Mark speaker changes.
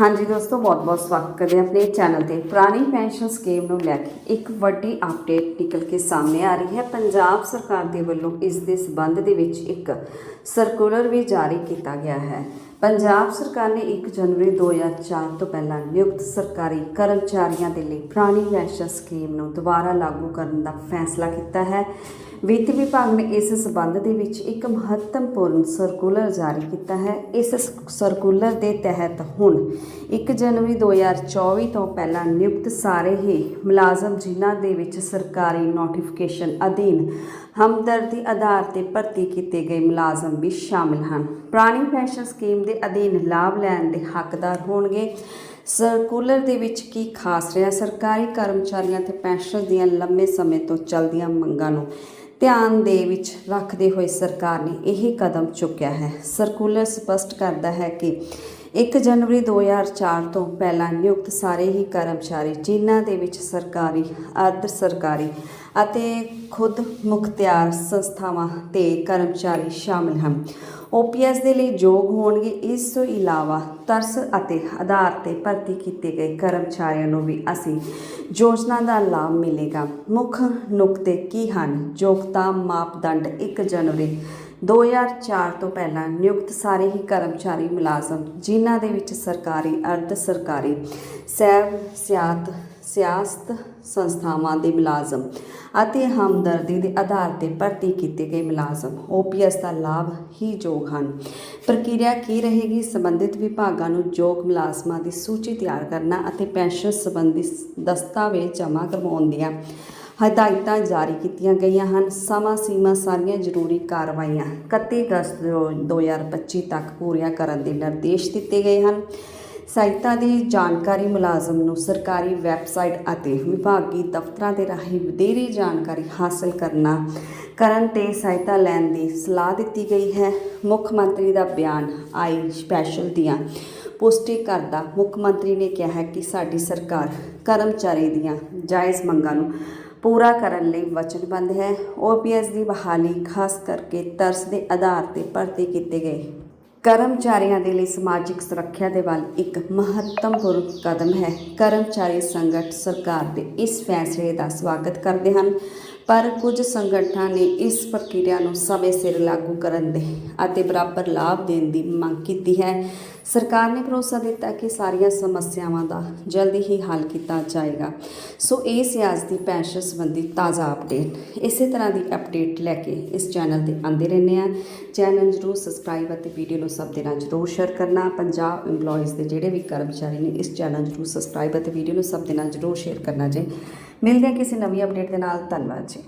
Speaker 1: ਹਾਂਜੀ ਦੋਸਤੋ, ਬਹੁਤ-ਬਹੁਤ ਸਵਾਗਤ ਕਰਦੇ ਹਾਂ ਆਪਣੇ ਚੈਨਲ ਤੇ। ਪੁਰਾਣੀ ਪੈਨਸ਼ਨ ਸਕੀਮ ਨੂੰ ਲੈ ਕੇ ਇੱਕ ਵੱਡੀ ਅਪਡੇਟ ਨਿਕਲ ਕੇ ਸਾਹਮਣੇ ਆ ਰਹੀ ਹੈ। ਪੰਜਾਬ ਸਰਕਾਰ ਦੇ ਵੱਲੋਂ ਇਸ ਦੇ ਸਬੰਧ ਦੇ ਵਿੱਚ ਇੱਕ ਸਰਕੂਲਰ ਵੀ ਜਾਰੀ ਕੀਤਾ ਗਿਆ ਹੈ। ਪੰਜਾਬ ਸਰਕਾਰ ਨੇ 1 ਜਨਵਰੀ 2004 ਤੋਂ ਪਹਿਲਾਂ ਨਿਯੁਕਤ ਸਰਕਾਰੀ ਕਰਮਚਾਰੀਆਂ ਦੇ ਲਈ ਪੁਰਾਣੀ ਪੈਨਸ਼ਨ ਸਕੀਮ ਨੂੰ ਦੁਬਾਰਾ ਲਾਗੂ ਕਰਨ ਦਾ ਫੈਸਲਾ ਕੀਤਾ ਹੈ। ਵਿੱਤ ਵਿਭਾਗ ਨੇ ਇਸ ਸਬੰਧ ਦੇ ਵਿੱਚ ਇੱਕ ਮਹੱਤਵਪੂਰਨ ਸਰਕੂਲਰ ਜਾਰੀ ਕੀਤਾ ਹੈ। ਇਸ ਸਰਕੂਲਰ ਦੇ ਤਹਿਤ ਹੁਣ 1 ਜਨਵਰੀ 2024 ਤੋਂ ਪਹਿਲਾਂ ਨਿਯੁਕਤ ਸਾਰੇ ਹੀ ਮੁਲਾਜ਼ਮ ਜਿਨ੍ਹਾਂ ਦੇ ਵਿੱਚ ਸਰਕਾਰੀ ਨੋਟੀਫਿਕੇਸ਼ਨ ਅਧੀਨ ਹਮਦਰਦੀ ਆਧਾਰ ਤੇ ਭਰਤੀ ਕੀਤੇ ਗਏ ਮੁਲਾਜ਼ਮ ਵੀ ਸ਼ਾਮਿਲ ਹਨ। ਪੁਰਾਣੀ ਪੈਨਸ਼ਨ ਸਕੀਮ ਦੇ ਅਧੀਨ ਲਾਭ ਲੈਣ ਦੇ ਹੱਕਦਾਰ ਹੋਣਗੇ। ਸਰਕੂਲਰ ਦੇ ਵਿੱਚ ਕੀ ਖਾਸ ਰਿਹਾ? ਸਰਕਾਰੀ ਕਰਮਚਾਰੀਆਂ ਤੇ ਪੈਨਸ਼ਨ ਦੀਆਂ ਲੰਮੇ ਸਮੇਂ ਤੋਂ ਚੱਲਦੀਆਂ ਮੰਗਾਂ ਨੂੰ ਧਿਆਨ ਦੇ ਵਿੱਚ ਰੱਖਦੇ ਹੋਏ ਸਰਕਾਰ ਨੇ ਇਹ ਕਦਮ ਚੁੱਕਿਆ ਹੈ। ਸਰਕੂਲਰ ਸਪਸ਼ਟ ਕਰਦਾ ਹੈ ਕਿ 1 ਜਨਵਰੀ 2004 ਤੋਂ ਪਹਿਲਾਂ ਨਿਯੁਕਤ ਸਾਰੇ ਹੀ ਕਰਮਚਾਰੀ ਜਿਨ੍ਹਾਂ ਦੇ ਵਿੱਚ ਸਰਕਾਰੀ, ਅਰਧ ਸਰਕਾਰੀ ਅਤੇ ਖੁਦ ਮੁਖਤਿਆਰ ਸੰਸਥਾਵਾਂ ਤੇ ਕਰਮਚਾਰੀ ਸ਼ਾਮਿਲ ਹਨ। ਓਪੀਐਸ ਦੇ ਲਈ ਯੋਗ ਹੋਣਗੇ। ਇਸ ਤੋਂ ਇਲਾਵਾ ਤਰਸ ਅਤੇ ਆਧਾਰ ਤੇ ਭਰਤੀ ਕੀਤੇ ਗਏ ਕਰਮਚਾਰੀਆਂ ਨੂੰ ਵੀ ਅਸੀਂ ਯੋਜਨਾ ਦਾ ਲਾਭ ਮਿਲੇਗਾ। ਮੁੱਖ ਨੁਕਤੇ ਕੀ ਹਨ? ਯੋਗਤਾ ਮਾਪਦੰਡ 1 ਜਨਵਰੀ 2004 ਤੋਂ ਪਹਿਲਾਂ ਨਿਯੁਕਤ ਸਾਰੇ ਹੀ ਕਰਮਚਾਰੀ ਮੁਲਾਜ਼ਮ, ਜਿਨ੍ਹਾਂ ਦੇ ਵਿੱਚ ਸਰਕਾਰੀ, ਅਰਧ ਸਰਕਾਰੀ ਸੈਵ ਸਿਆਤ, ਸਿਆਸਤ ਸੰਸਥਾਵਾਂ ਦੇ ਮੁਲਾਜ਼ਮ ਅਤੇ ਹਮਦਰਦੀ ਦੇ ਆਧਾਰ ਤੇ ਭਰਤੀ ਕੀਤੇ ਗਏ ਮੁਲਾਜ਼ਮ ਓਪੀਐਸ ਦਾ ਲਾਭ ਹੀ ਯੋਗ ਹਨ। ਪ੍ਰਕਿਰਿਆ ਕੀ ਰਹੇਗੀ? ਸੰਬੰਧਿਤ ਵਿਭਾਗਾਂ ਨੂੰ ਯੋਗ ਮੁਲਾਜ਼ਮਾਂ ਦੀ ਸੂਚੀ ਤਿਆਰ ਕਰਨਾ ਅਤੇ ਪੈਨਸ਼ਨ ਸੰਬੰਧੀ ਦਸਤਾਵੇਜ਼ ਜਮ੍ਹਾਂ ਕਰਵਾਉਣ ਦੀਆਂ ਹਦਾਇਤਾਂ ਜਾਰੀ ਕੀਤੀਆਂ ਗਈਆਂ ਹਨ। ਸਮਾਂ ਸੀਮਾ ਸਾਰੀਆਂ ਜ਼ਰੂਰੀ ਕਾਰਵਾਈਆਂ 31 ਅਗਸਤ ਦੋ- 2025 ਤੱਕ ਪੂਰੀਆਂ ਕਰਨ ਦੇ ਨਿਰਦੇਸ਼ ਦਿੱਤੇ ਗਏ ਹਨ। ਸਹਾਇਤਾ ਦੀ ਜਾਣਕਾਰੀ ਮੁਲਾਜ਼ਮ ਨੂੰ ਸਰਕਾਰੀ ਵੈਬਸਾਈਟ ਅਤੇ ਵਿਭਾਗੀ ਦਫ਼ਤਰਾਂ ਦੇ ਰਾਹੀਂ ਵਧੇਰੇ ਜਾਣਕਾਰੀ ਹਾਸਲ ਕਰਨਾ, ਕਰਨ ਤੇ ਸਹਾਇਤਾ ਲੈਣ ਦੀ ਸਲਾਹ ਦਿੱਤੀ ਗਈ ਹੈ। ਮੁੱਖ ਮੰਤਰੀ ਦਾ ਬਿਆਨ ਆਈ ਸਪੈਸ਼ਲ ਦੀਆਂ ਪੁਸ਼ਟੀ ਕਰਦਾ ਮੁੱਖ ਮੰਤਰੀ ਨੇ ਕਿਹਾ ਹੈ ਕਿ ਸਾਡੀ ਸਰਕਾਰ ਕਰਮਚਾਰੀ ਦੀਆਂ ਜਾਇਜ਼ ਮੰਗਾਂ ਨੂੰ ਪੂਰਾ ਕਰਨ ਲਈ ਵਚਨਬੱਧ ਹੈ। ਓਪੀਐਸ ਦੀ ਬਹਾਲੀ ਖਾਸ ਕਰਕੇ ਤਰਸ ਦੇ ਆਧਾਰ ਤੇ ਭਰਤੀ ਕੀਤੇ ਗਏ। ਕਰਮਚਾਰੀਆਂ ਦੇ ਲਈ ਸਮਾਜਿਕ ਸੁਰੱਖਿਆ ਦੇ ਵੱਲ ਇੱਕ ਮਹੱਤਵਪੂਰਨ ਕਦਮ ਹੈ। ਕਰਮਚਾਰੀ ਸੰਗਠਨ ਸਰਕਾਰ ਦੇ ਇਸ ਫੈਸਲੇ ਦਾ ਸਵਾਗਤ ਕਰਦੇ ਹਨ, ਪਰ ਕੁਝ ਸੰਗਠਨਾਂ ਨੇ ਇਸ ਪ੍ਰਕਿਰਿਆ ਨੂੰ ਸਮੇਂ ਸਿਰ ਲਾਗੂ ਕਰਨ ਦੇ ਅਤੇ ਬਰਾਬਰ ਲਾਭ ਦੇਣ ਦੀ ਮੰਗ ਕੀਤੀ ਹੈ। ਸਰਕਾਰ ਨੇ ਭਰੋਸਾ ਦਿੱਤਾ ਕਿ ਸਾਰੀਆਂ ਸਮੱਸਿਆਵਾਂ ਦਾ ਜਲਦੀ ਹੀ ਹੱਲ ਕੀਤਾ ਜਾਏਗਾ। ਸੋ ਇਹ ਸੀ ਦੀ ਪੈਨਸ਼ਨ ਸੰਬੰਧੀ ਤਾਜ਼ਾ ਅਪਡੇਟ ਇਸੇ ਤਰ੍ਹਾਂ ਦੀ ਅਪਡੇਟ ਲੈ ਕੇ ਇਸ ਚੈਨਲ ਤੇ ਆਉਂਦੇ ਰਹਿੰਦੇ ਆ ਚੈਨਲ ਜਰੂਰ ਸਬਸਕ੍ਰਾਈਬ ਅਤੇ ਵੀਡੀਓ ਨੂੰ ਸਭ ਦੇ ਨਾਲ ਜਰੂਰ ਸ਼ੇਅਰ ਕਰਨਾ। ਪੰਜਾਬ EMPLOYEES ਦੇ ਜਿਹੜੇ ਵੀ ਕਰਮਚਾਰੀ ਨੇ, ਇਸ ਚੈਨਲ ਜਰੂਰ ਸਬਸਕ੍ਰਾਈਬ ਅਤੇ ਵੀਡੀਓ ਨੂੰ ਸਭ ਦੇ ਨਾਲ ਜਰੂਰ ਸ਼ੇਅਰ ਕਰਨਾ ਜੀ। ਮਿਲਦੇ ਹਾਂ ਕਿਸੇ ਨਵੀਂ ਅਪਡੇਟ ਦੇ ਨਾਲ। ਧੰਨਵਾਦ ਜੀ।